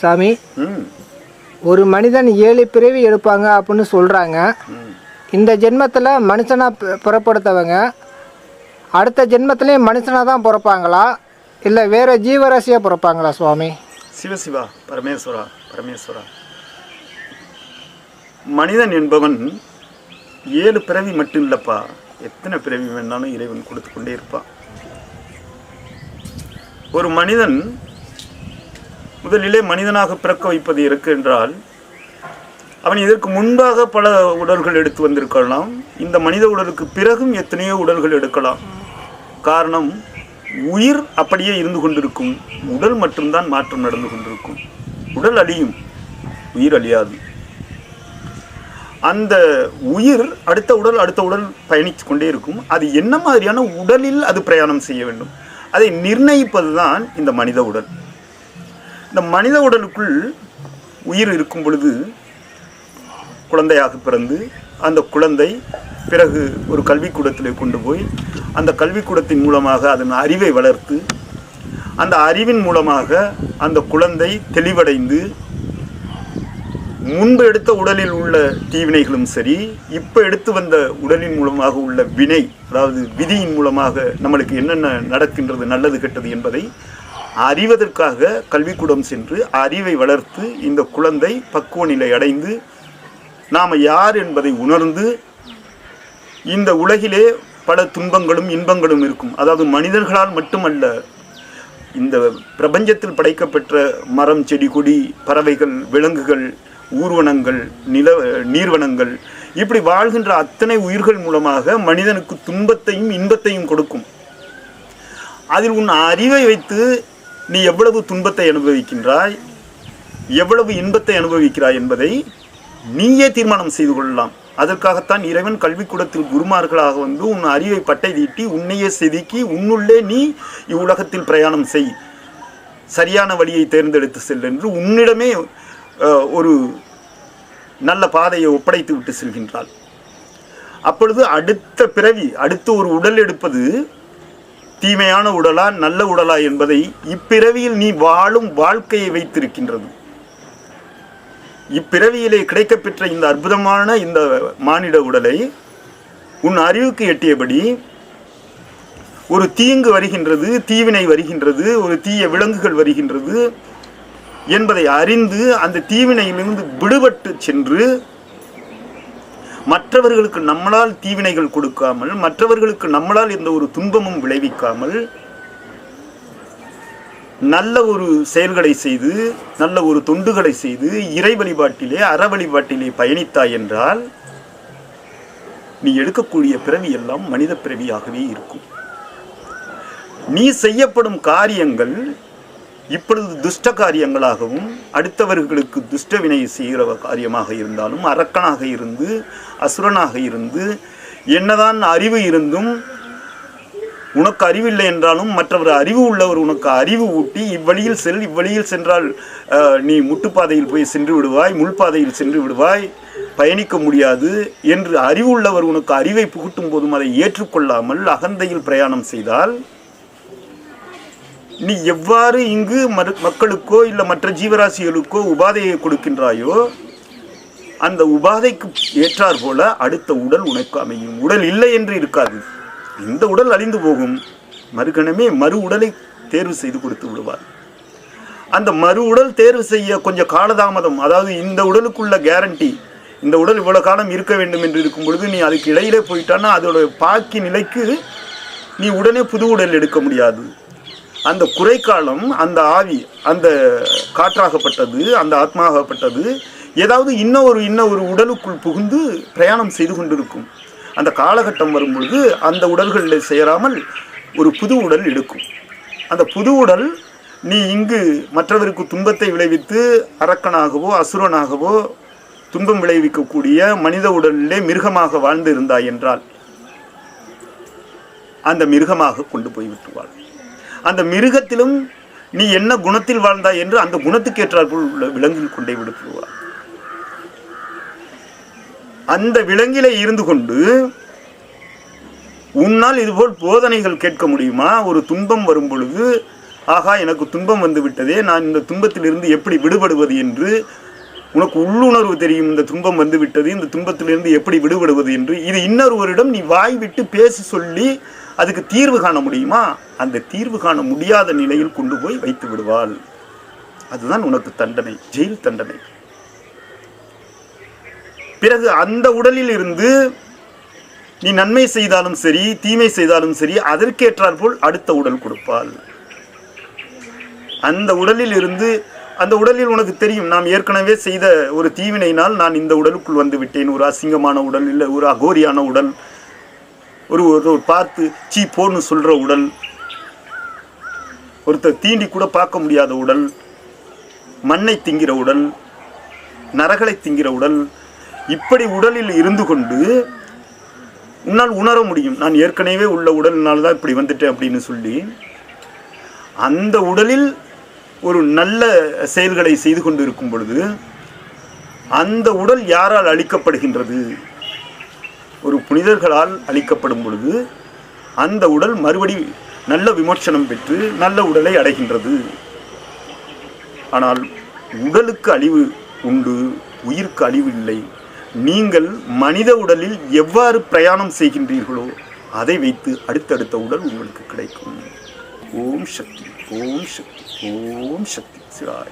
சாமி ஒரு மனிதன் ஏழு பிறவி எடுப்பாங்க அப்படின்னு சொல்கிறாங்க இந்த ஜென்மத்தில் மனுஷனாக புறப்படுத்தவங்க அடுத்த ஜென்மத்திலையும் மனுஷனாக தான் பிறப்பாங்களா? இல்லை வேறு ஜீவராசியாக பிறப்பாங்களா சுவாமி? சிவசிவா பரமேஸ்வரா பரமேஸ்வரா. மனிதன் என்பவன் ஏழு பிறவி மட்டும் இல்லப்பா. எத்தனை பிறவி வேணாலும் இறைவன் கொடுத்து கொண்டே இருப்பான். ஒரு மனிதன் முதலிலே மனிதனாக பிறக்க வைப்பது இருக்கு என்றால் அவன் இதற்கு முன்பாக பல உடல்கள் எடுத்து வந்திருக்கலாம். இந்த மனித உடலுக்கு பிறகும் எத்தனையோ உடல்கள் எடுக்கலாம். காரணம் உயிர் அப்படியே இருந்து கொண்டிருக்கும். உடல் மட்டும்தான் மாற்றம் நடந்து கொண்டிருக்கும். உடல் அழியும். உயிர் அழியாது. அந்த உயிர் அடுத்த உடல் அடுத்த உடல் பயணித்து கொண்டே இருக்கும். அது என்ன மாதிரியான உடலில் அது பிரயாணம் செய்ய வேண்டும்? அதை நிர்ணயிப்பது தான் இந்த மனித உடல். இந்த மனித உடலுக்குள் உயிர் இருக்கும் பொழுது குழந்தையாக பிறந்து அந்த குழந்தை பிறகு ஒரு கல்விக்கூடத்தில் கொண்டு போய் அந்த கல்விக்கூடத்தின் மூலமாக அதன் அறிவை வளர்த்து அந்த அறிவின் மூலமாக அந்த குழந்தை தெளிவடைந்து முன்பு எடுத்த உடலில் உள்ள தீவினைகளும் சரி இப்போ எடுத்து வந்த உடலின் மூலமாக உள்ள வினை அதாவது விதியின் மூலமாக நம்மளுக்கு என்னென்ன நடக்கின்றது நல்லது கெட்டது என்பதை அறிவதற்காக கல்விக்கூடம் சென்று அறிவை வளர்த்து இந்த குழந்தை பக்குவ நிலை அடைந்து நாம் யார் என்பதை உணர்ந்து இந்த உலகிலே பல துன்பங்களும் இன்பங்களும் இருக்கும். அதாவது மனிதர்களால் மட்டுமல்ல இந்த பிரபஞ்சத்தில் படைக்கப்பெற்ற மரம் செடி கொடி பறவைகள் விலங்குகள் ஊர்வனங்கள் நில நீர்வனங்கள் இப்படி வாழ்கின்ற அத்தனை உயிர்கள் மூலமாக மனிதனுக்கு துன்பத்தையும் இன்பத்தையும் கொடுக்கும். அதில் உன் அறிவை வைத்து நீ எவ்வளவு துன்பத்தை அனுபவிக்கின்றாய் எவ்வளவு இன்பத்தை அனுபவிக்கிறாய் என்பதை நீயே தீர்மானம் செய்து கொள்ளலாம். அதற்காகத்தான் இறைவன் கல்விக்கூடத்தில் குருமார்களாக வந்து உன் அறிவை பட்டை தீட்டி உன்னையே செதுக்கி உன்னுள்ளே நீ இவ்வுலகத்தில் பிரயாணம் செய். சரியான வழியை தேர்ந்தெடுத்து செல் என்று உன்னிடமே ஒரு நல்ல பாதையை ஒப்படைத்து விட்டு செல்கின்றாள். அப்பொழுது அடுத்த பிறவி அடுத்து ஒரு உடல் எடுப்பது தீமையான உடலா நல்ல உடலா என்பதை இப்பிறவியில் நீ வாழும் வாழ்க்கையை வைத்திருக்கின்றது. இப்பிறவியிலே கிடைக்கப்பெற்ற இந்த அற்புதமான இந்த மானிட உடலை உன் அறிவுக்கு எட்டியபடி ஒரு தீங்கு வருகின்றது தீவினை வருகின்றது ஒரு தீய விலங்குகள் வருகின்றது என்பதை அறிந்து அந்த தீவினையிலிருந்து விடுபட்டு சென்று மற்றவர்களுக்கு நம்மளால் தீவினைகள் கொடுக்காமல் மற்றவர்களுக்கு நம்மளால் எந்த ஒரு துன்பமும் விளைவிக்காமல் நல்ல ஒரு செயல்களை செய்து நல்ல ஒரு தொண்டுகளை செய்து இறை வழிபாட்டிலே அற வழிபாட்டிலே பயணித்தாய் என்றால் நீ எடுக்கக்கூடிய பிறவி எல்லாம் மனித பிறவியாகவே இருக்கும். நீ செய்யப்படும் காரியங்கள் இப்பொழுது துஷ்ட காரியங்களாகவும் அடுத்தவர்களுக்கு துஷ்ட வினை செய்கிற காரியமாக இருந்தாலும் அரக்கனாக இருந்து அசுரனாக இருந்து என்னதான் அறிவு இருந்தும் உனக்கு அறிவில்லை என்றாலும் மற்றவர் அறிவு உள்ளவர் உனக்கு அறிவு ஊட்டி இவ்வழியில் செல் இவ்வழியில் சென்றால் நீ முட்டுப்பாதையில் போய் சென்று விடுவாய் முள்பாதையில் சென்று விடுவாய் பயணிக்க முடியாது என்று அறிவு உள்ளவர் உனக்கு அறிவை புகுட்டும் போதும் அதை ஏற்றுக்கொள்ளாமல் அகந்தையில் பிரயாணம் செய்தால் நீ எவ்வாறு இங்கு மறு- மக்களுக்கோ இல்லை மற்ற ஜீவராசிகளுக்கோ உபாதையை கொடுக்கின்றாயோ அந்த உபாதைக்கு ஏற்றார் போல அடுத்த உடல் உனக்கு அமையும். உடல் இல்லை என்று இருக்காது. இந்த உடல் அழிந்து போகும். மறுகணமே மறு உடலை தேர்வு செய்து கொடுத்து விடுவார். அந்த மறு உடல் தேர்வு செய்ய கொஞ்சம் காலதாமதம் அதாவது இந்த உடலுக்குள்ள கேரண்டி இந்த உடல் இவ்வளோ காலம் இருக்க வேண்டும் என்று இருக்கும் பொழுது நீ அதுக்கு இடையிலே போயிட்டான்னா அதோட பாக்கி நிலைக்கு நீ உடனே புது உடல் எடுக்க முடியாது. அந்த குறைக்காலம் அந்த ஆவி அந்த காற்றாகப்பட்டது அந்த ஆத்மாகப்பட்டது ஏதாவது இன்னும் ஒரு இன்ன ஒரு உடலுக்குள் புகுந்து பிரயாணம் செய்து கொண்டிருக்கும். அந்த காலகட்டம் வரும்பொழுது அந்த உடல்களில் சேராமல் ஒரு புது உடல் எடுக்கும். அந்த புது உடல் நீ இங்கு மற்றவருக்கு துன்பத்தை விளைவித்து அரக்கனாகவோ அசுரனாகவோ துன்பம் விளைவிக்கக்கூடிய மனித உடலிலே மிருகமாக வாழ்ந்து இருந்தாய் என்றால் அந்த மிருகமாக கொண்டு போய் விட்டுவாள் அந்த மிருகத்திலும் நீ என்ன குணத்தில் வாழ்ந்தாய் என்று அந்த குணத்துக்கு ஏற்றாற்போல் உள்ள விலங்கில் கொண்டே விடுத்துருவார் அந்த விலங்கிலே இருந்து கொண்டு உன்னால் இதுபோல் போதனைகள் கேட்க முடியுமா? ஒரு துன்பம் வரும் பொழுது ஆகா எனக்கு துன்பம் வந்து விட்டதே நான் இந்த துன்பத்திலிருந்து எப்படி விடுபடுவது என்று உனக்கு உள்ளுணர்வு தெரியும். இந்த துன்பம் வந்து விட்டது இந்த துன்பத்திலிருந்து எப்படி விடுபடுவது என்று. இது இன்னொருவரிடம் நீ வாய் விட்டு பேசி சொல்லி அதுக்கு தீர்வு காண முடியுமா? அந்த தீர்வு காண முடியாத நிலையில் கொண்டு போய் வைத்து விடுவாள். அதுதான் உனக்கு தண்டனை ஜெயில் தண்டனை. பிறகு அந்த உடலில் இருந்து நீ நன்மை செய்தாலும் சரி தீமை செய்தாலும் சரி அதற்கேற்றாற் போல் அடுத்த உடல் கொடுப்பாள். அந்த உடலில் இருந்து அந்த உடலில் உனக்கு தெரியும் நாம் ஏற்கனவே செய்த ஒரு தீவினையினால் நான் இந்த உடலுக்குள் வந்து விட்டேன். ஒரு அசிங்கமான உடல் இல்லை ஒரு அகோரியான உடல். ஒரு ஒரு பார்த்து சீ போன்னு சொல்கிற உடல். ஒருத்தர் தீண்டி கூட பார்க்க முடியாத உடல். மண்ணை திங்கிற உடல். நரகளை திங்கிற உடல். இப்படி உடலில் இருந்து கொண்டு உன்னால் உணர முடியும். நான் ஏற்கனவே உள்ள உடலினால் தான் இப்படி வந்துட்டேன் அப்படின்னு சொல்லி அந்த உடலில் ஒரு நல்ல செயல்களை செய்து கொண்டு இருக்கும் பொழுது அந்த உடல் யாரால் அழிக்கப்படுகின்றது? புனிதர்களால் அழிக்கப்படும் பொழுது அந்த உடல் மறுபடி நல்ல விமோச்சனம் பெற்று நல்ல உடலை அடைகின்றது. ஆனால் உடலுக்கு அழிவு உண்டு உயிருக்கு அழிவு இல்லை. நீங்கள் மனித உடலில் எவ்வாறு பிரயாணம் செய்கின்றீர்களோ அதை வைத்து அடுத்தடுத்த உடல் உங்களுக்கு கிடைக்கும். ஓம் சக்தி ஓம் சக்தி ஓம் சக்தி சிவாய